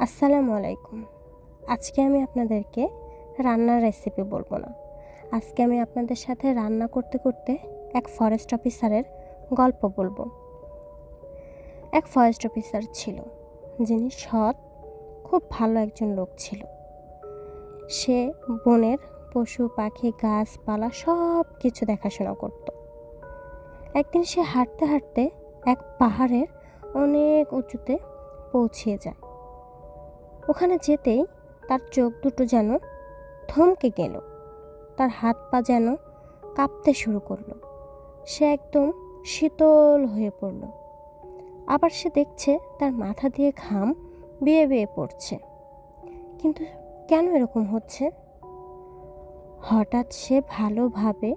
আসসালামু আলাইকুম। আজকে আমি আপনাদেরকে রান্নার রেসিপি বলব না। আজকে আমি আপনাদের সাথে রান্না করতে করতে এক ফরেস্ট অফিসারের গল্প বলব। এক ফরেস্ট অফিসার ছিল, যিনি সৎ, খুব ভালো একজন লোক ছিল। সে বনের পশু, পাখি, গাছপালা সব কিছু দেখাশোনা করত। একদিন সে হাঁটতে হাঁটতে এক পাহাড়ের অনেক উঁচুতে পৌঁছিয়ে যায়। ওখানে যেতেই তার চোখ দুটো যেন থমকে গেল। তার হাত পা যেন কাঁপতে শুরু করল। সে একদম শীতল হয়ে পড়ল। আবার সে দেখছে তার মাথা দিয়ে ঘাম বেয়ে বেয়ে পড়ছে। কিন্তু কেন এরকম হচ্ছে? হঠাৎ সে ভালোভাবে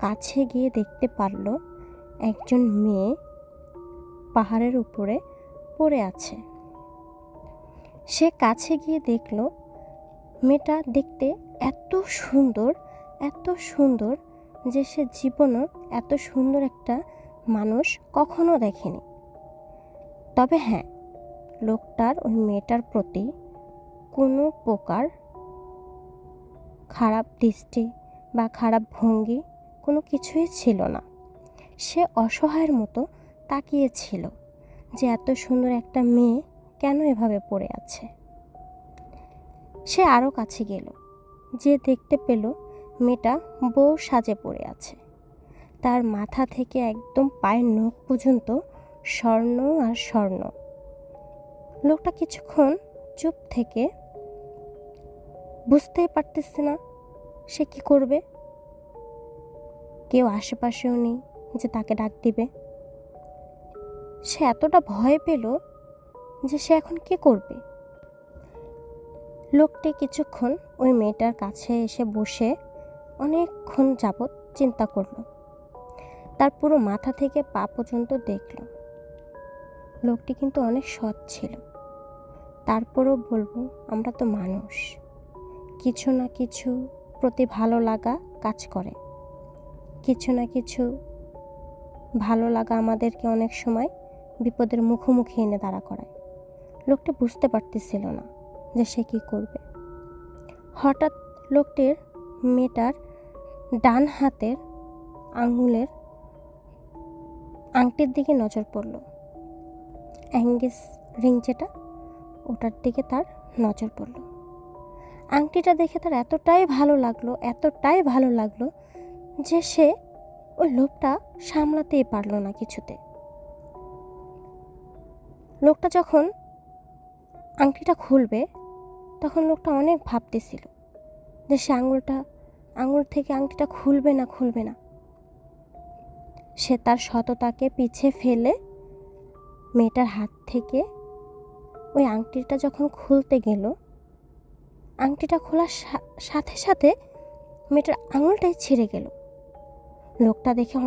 কাছে গিয়ে দেখতে পারল, একজন মেয়ে পাহাড়ের উপরে পড়ে আছে। সে কাছে গিয়ে দেখল, মেয়েটা দেখতে এত সুন্দর এত সুন্দর যে সে জীবনও এত সুন্দর একটা মানুষ কখনো দেখেনি। তবে হ্যাঁ লোকটার ওই মেয়েটার প্রতি কোনো প্রকার খারাপ দৃষ্টি বা খারাপ ভঙ্গি কোনো কিছুই ছিল না। সে অসহায়ের মতো তাকিয়েছিল যে এত সুন্দর একটা মেয়ে কেন এভাবে পড়ে আছে? সে আরও কাছে গেল। যে দেখতে পেল মেয়েটা বউ সাজে পড়ে আছে। তার মাথা থেকে একদম পায়ের নখ পর্যন্ত স্বর্ণ আর স্বর্ণ। লোকটা কিছুক্ষণ চুপ থেকে বুঝতেই পারতেছে না, সে কি করবে? কেউ আশেপাশেও নেই যে তাকে ডাক দিবে। সে এতটা ভয় পেল যে সে এখন কি করবে? লোকটি কিছুক্ষণ ওই মেয়েটার কাছে এসে বসে অনেকক্ষণ যাবৎ চিন্তা করল। তার পুরো মাথা থেকে পা পর্যন্ত দেখল। লোকটি কিন্তু অনেক সৎ ছিল। তারপরও বলব, আমরা তো মানুষ। কিছু না কিছু প্রতি ভালো লাগা কাজ করে। কিছু না কিছু ভালো লাগা আমাদেরকে অনেক সময় বিপদের মুখোমুখি এনে দাঁড়া করায়। লোকটি বুঝতে পারতেছিল না যে সে কী করবে। হঠাৎ লোকটির মেয়েটার ডান হাতের আঙুলের আংটির দিকে নজর পড়ল। অ্যাঙ্গেস রিং যেটা, ওটার দিকে তার নজর পড়ল। আংটিটা দেখে তার এতটাই ভালো লাগল, এতটাই ভালো লাগল যে সে ওই লোকটা সামলাতেই পারল না কিছুতে। লোকটা যখন আংটিটা খুলবে, তখন লোকটা অনেক ভাবতেছিল যে সে আঙুলটা, আঙুল থেকে আংটিটা খুলবে না খুলবে না। সে তার সততাকে পিছে ফেলে মেয়েটার হাত থেকে ওই আংটিটা যখন খুলতে গেল, আংটিটা খোলার সাথে সাথে মেয়েটার আঙুলটাই ছিঁড়ে গেল। লোকটা দেখে